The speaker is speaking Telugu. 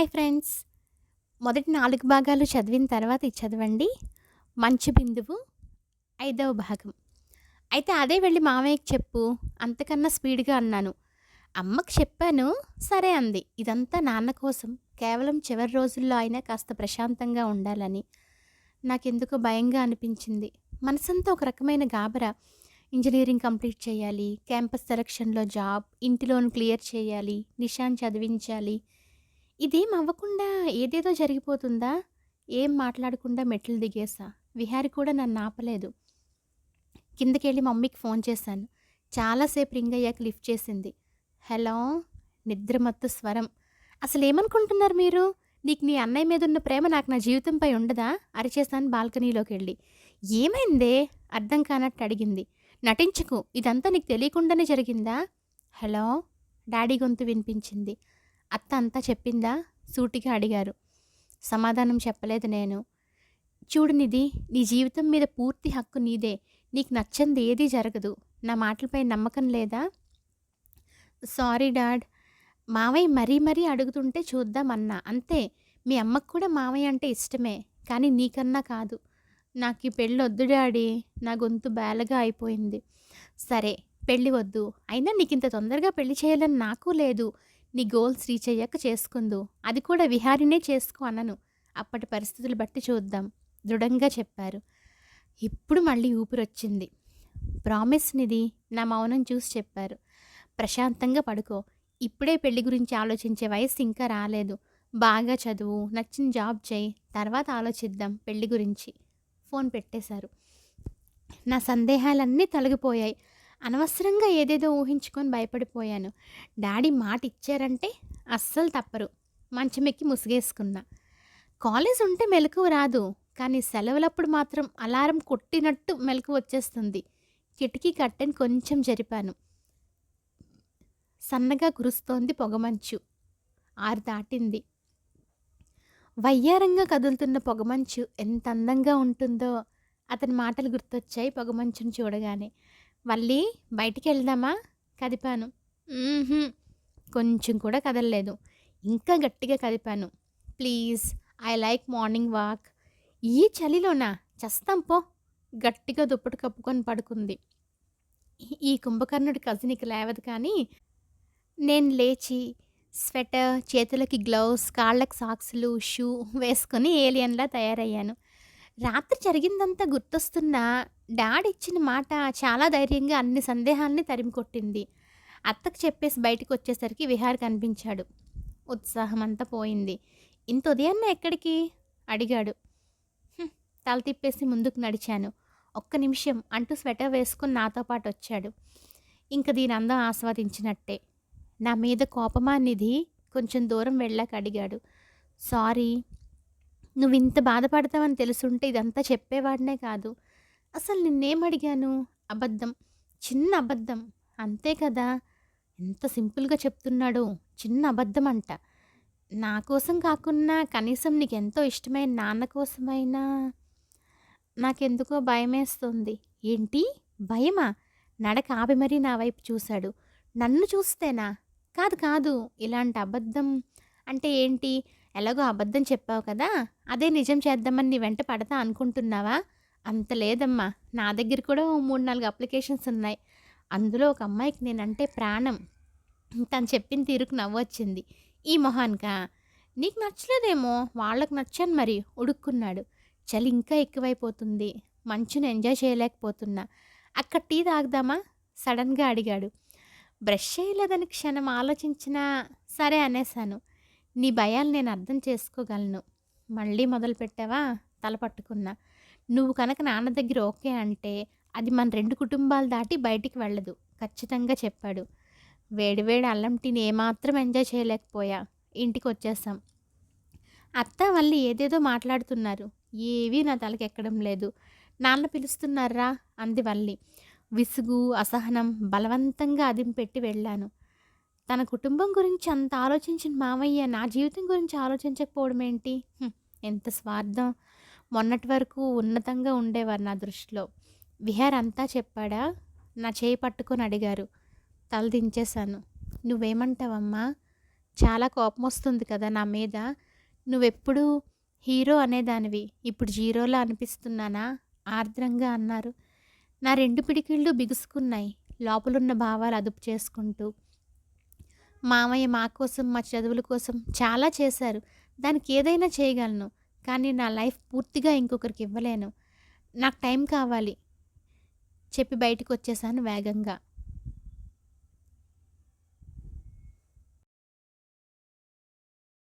Hi friends. మొదటి నాలుగు భాగాలు చదివిన తర్వాత ఇది చదవండి. మంచు బిందువు ఐదవ భాగం. అయితే అదే వెళ్ళి మామయ్యకి చెప్పు. అంతకన్నా స్పీడ్గా అన్నాను. అమ్మకి చెప్పాను సరే అంది. ఇదంతా నాన్న కోసం. కేవలం చివరి రోజుల్లో అయినా కాస్త ప్రశాంతంగా ఉండాలని. నాకెందుకో భయంగా అనిపించింది. మనసంతా ఒక రకమైన గాబరా. ఇంజనీరింగ్ కంప్లీట్ చేయాలి క్యాంపస్ సెలక్షన్లో జాబ్ ఇంటి లోన్ క్లియర్ చేయాలి నిషాన్ చదివించాలి. ఇదేం అవ్వకుండా ఏదేదో జరిగిపోతుందా? ఏం మాట్లాడకుండా మెట్లు దిగేసా? విహారి కూడా నన్ను ఆపలేదు. కిందకెళ్ళి మమ్మీకి ఫోన్ చేశాను. చాలాసేపు రింగ్ అయ్యాక లిఫ్ట్ చేసింది. హలో? నిద్రమత్తు స్వరం. అసలు ఏమనుకుంటున్నారు మీరు? నీకు నీ అన్నయ్య మీద ఉన్న ప్రేమ నాకు నా జీవితంపై ఉండదా? అరిచేశాను బాల్కనీలోకి వెళ్ళి ఏమైందే? అర్థం కానట్టు అడిగింది. నటించకు. ఇదంతా నీకు తెలియకుండానే జరిగిందా? హలో? డాడీ గొంతు వినిపించింది. అత్త అంతా చెప్పిందా? సూటిగా అడిగారు. సమాధానం చెప్పలేదు నేను. చూడు నిధి నీ జీవితం మీద పూర్తి హక్కు నీదే. నీకు నచ్చంది ఏదీ జరగదు. నా మాటలపై నమ్మకం లేదా? Sorry dad. మావయ్య మరీ మరీ అడుగుతుంటే చూద్దామన్నా అంతే. మీ అమ్మకు కూడా మావయ్య అంటే ఇష్టమే. కానీ నీకన్నా కాదు. నాకు ఈ పెళ్ళి వద్దు డాడీ. నా గొంతు బేలగా అయిపోయింది. సరే పెళ్ళి వద్దు. అయినా నీకు ఇంత తొందరగా పెళ్ళి చేయాలని నాకు లేదు. నీ గోల్స్ రీచ్ అయ్యాక చేసుకుందు. అది కూడా విహారినే చేసుకో అనను. అప్పటి పరిస్థితులు బట్టి చూద్దాం. దృఢంగా చెప్పారు. ఇప్పుడు మళ్ళీ ఊపిరొచ్చింది. ప్రామిస్ నిధి నా మౌనం చూసి చెప్పారు. ప్రశాంతంగా పడుకో. ఇప్పుడే పెళ్ళి గురించి ఆలోచించే వయసు ఇంకా రాలేదు. బాగా చదువు నచ్చిన జాబ్ చేయి. తర్వాత ఆలోచిద్దాం పెళ్ళి గురించి. ఫోన్ పెట్టేశారు. నా సందేహాలన్నీ తొలగిపోయాయి. అనవసరంగా ఏదేదో ఊహించుకొని భయపడిపోయాను. డాడీ మాట ఇచ్చారంటే అస్సలు తప్పరు. మంచమెక్కి ముసుగేసుకున్నా. కాలేజ్ ఉంటే మెలకు రాదు కానీ సెలవులప్పుడు మాత్రం అలారం కొట్టినట్టు మెలకు వచ్చేస్తుంది. కిటికీ కట్టెని కొంచెం జరిపాను. సన్నగా కురుస్తోంది పొగమంచు ఆరు దాటింది. వయ్యారంగా కదులుతున్న పొగమంచు ఎంత అందంగా ఉంటుందో అతని మాటలు గుర్తొచ్చాయి పొగమంచును చూడగానే. మళ్ళీ బయటికి వెళ్దామా కదిపాను కొంచెం కూడా కదలలేదు. ఇంకా గట్టిగా కదిపాను. Please I like morning walk. ఈ చలిలోనా? చస్తాం పో. గట్టిగా దుప్పటి కప్పుకొని పడుకుంది. ఈ కుంభకర్ణుడి కజినికి లేవదు కానీ నేను లేచి స్వెటర్ చేతులకి గ్లౌస్ కాళ్ళకి సాక్స్లు షూ వేసుకొని ఏలియన్లా తయారయ్యాను. రాత్రి జరిగిందంతా గుర్తొస్తున్నా డాడ్ ఇచ్చిన మాట చాలా ధైర్యంగా అన్ని సందేహాల్ని తరిమి కొట్టింది. అత్తకు చెప్పేసి బయటకు వచ్చేసరికి విహార్ కనిపించాడు. ఉత్సాహం అంతా పోయింది. ఇంత ఉదయాన్నే ఎక్కడికి? అడిగాడు. తల తిప్పేసి ముందుకు నడిచాను. ఒక్క నిమిషం అంటూ స్వెటర్ వేసుకుని నాతో పాటు వచ్చాడు. ఇంక దీని అందం ఆస్వాదించినట్టే. నా మీద కోపమా నిధి? కొంచెం దూరం వెళ్ళాక అడిగాడు. సారీ నువ్వు ఇంత బాధపడతావని తెలుసుంటే ఇదంతా చెప్పేవాడినే కాదు. అసలు నిన్నేం అడిగాను అబద్ధం. చిన్న అబద్ధం. అంతే కదా? ఎంత సింపుల్గా చెప్తున్నాడు. చిన్న అబద్ధం అంట నా కోసం కాకున్నా కనీసం నీకు ఎంతో ఇష్టమైన నాన్న కోసమైనా? నాకెందుకో భయమేస్తుంది. ఏంటి? భయమా? నడక ఆపి మరీ నా వైపు చూశాడు. నన్ను చూస్తేనా? కాదు కాదు. ఇలాంటి అబద్ధం అంటే ఏంటి? ఎలాగో అబద్ధం చెప్పావు కదా అదే నిజం చేద్దామని నీ వెంట పడతా అనుకుంటున్నావా? అంత లేదమ్మా. నా దగ్గర కూడా మూడు నాలుగు అప్లికేషన్స్ ఉన్నాయి. అందులో ఒక అమ్మాయికి నేనంటే ప్రాణం. తను చెప్పిన తీరుకు నవ్వొచ్చింది ఈ మొహాన్కా? నీకు నచ్చలేదేమో. వాళ్ళకి నచ్చాను మరి. ఉడుక్కున్నాడు. చలి ఇంకా ఎక్కువైపోతుంది. మంచుని ఎంజాయ్ చేయలేకపోతున్నా. అక్కడ టీ తాగుదామా? సడన్గా అడిగాడు. బ్రష్ చేయలేదని క్షణం ఆలోచించినా సరే అనేశాను. నీ భయాలు నేను అర్థం చేసుకోగలను. మళ్ళీ మొదలు పెట్టావా? తల పట్టుకున్నా. నువ్వు కనుక నాన్న దగ్గర ఓకే అంటే అది మన రెండు కుటుంబాలు దాటి బయటికి వెళ్ళదు. ఖచ్చితంగా చెప్పాడు. వేడివేడి అల్లం టీని ఏమాత్రం ఎంజాయ్ చేయలేకపోయా. ఇంటికి వచ్చేసాం. అత్త మళ్ళీ ఏదేదో మాట్లాడుతున్నారు. ఏవీ నా తలకి ఎక్కడం లేదు. నాన్న పిలుస్తున్నారా? అంది వల్లి విసుగు అసహనం బలవంతంగా అదింపెట్టి వెళ్ళాను. తన కుటుంబం గురించి అంత ఆలోచించిన మామయ్య నా జీవితం గురించి ఆలోచించకపోవడం ఏంటి ఎంత స్వార్థం మొన్నటి వరకు ఉన్నతంగా ఉండేవారు నా దృష్టిలో విహార్ అంతా చెప్పాడా నా చేయి పట్టుకొని అడిగారు తల దించేశాను నువ్వేమంటావమ్మా చాలా కోపం వస్తుంది కదా నా మీద. నువ్వెప్పుడూ హీరో అనేదానివి. ఇప్పుడు జీరోలా అనిపిస్తున్నానా? ఆర్ద్రంగా అన్నారు. నా రెండు పిడికిళ్ళు బిగుసుకున్నాయి. లోపలున్న భావాలు అదుపు చేసుకుంటూ. మామయ్య మా కోసం, మా చదువుల కోసం చాలా చేశారు. దానికి ఏదైనా చేయగలను. కానీ నా లైఫ్ పూర్తిగా ఇంకొకరికి ఇవ్వలేను. నాకు టైం కావాలి. చెప్పి బయటికొచ్చేశాను వేగంగా.